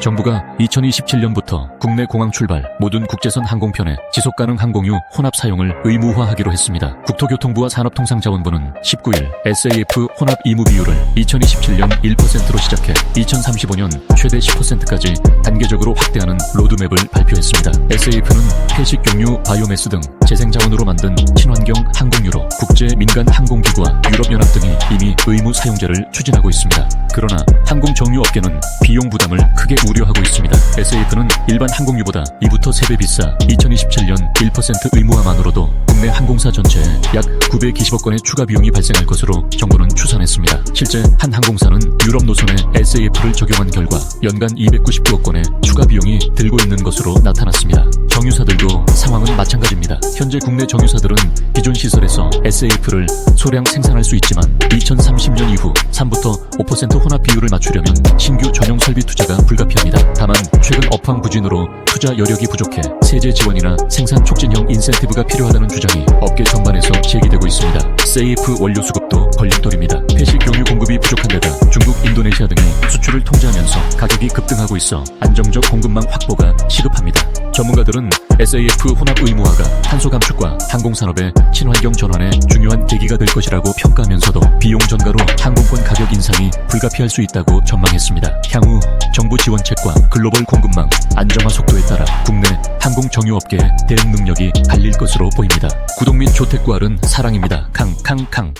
정부가 2027년부터 국내 공항 출발 모든 국제선 항공편의 지속가능 항공유 혼합 사용을 의무화하기로 했습니다. 국토교통부와 산업통상자원부는 19일 SAF 혼합 의무 비율을 2027년 1%로 시작해 2035년 최대 10%까지 단계적으로 확대하는 로드맵을 발표했습니다. SAF는 폐식용유, 바이오매스 등 재생자원으로 만든 친환경 항공유로 국제 민간 항공기구와 유럽연합 등이 이미 의무 사용제를 추진하고 있습니다. 그러나 항공 정유 업계는 비용 부담을 크게 우려하고 있습니다. SAF는 일반 항공유보다 2부터 3배 비싸 2027년 1% 의무화만으로도 국내 항공사 전체에 약 920억 원의 추가 비용이 발생할 것으로 정부는 추산했습니다. 실제 한 항공사는 유럽 노선에 SAF를 적용한 결과 연간 299억 원의 추가 비용이 들고 있는 것으로 나타났습니다. 정유사들도 상황은 마찬가지입니다. 현재 국내 정유사들은 기존 시설에서 SAF를 소량 생산할 수 있지만 2030년 이후 3부터 5% 혼합 비율을 맞추려면 신규 전용 설비 투자가 불가피합니다. 다만 최근 업황 부진으로 투자 여력이 부족해 세제 지원이나 생산 촉진형 인센티브가 필요하다는 주장이 업계 전반에서 제기되고 있습니다. SAF 원료 수급도 걸림돌입니다. 폐식 용유 공급이 부족한 데다 중국, 인도네시아 등이 수출을 통제하면서 가격이 급등하고 있어 안정적 공급망 확보가 시급합니다. 전문가들은 SAF 혼합 의무화가 탄소 감축과 항공산업의 친환경 전환에 중요한 계기가 될 것이라고 평가하면서도 비용 전가로 항공권 가격 인상이 불가피할 수 있다고 전망했습니다. 향후 정부 지원책과 글로벌 공급망 안정화 속도에 따라 국내 항공 정유업계의 대응 능력이 갈릴 것으로 보입니다. 구독 및 조택 구할은 사랑입니다. 캉캉캉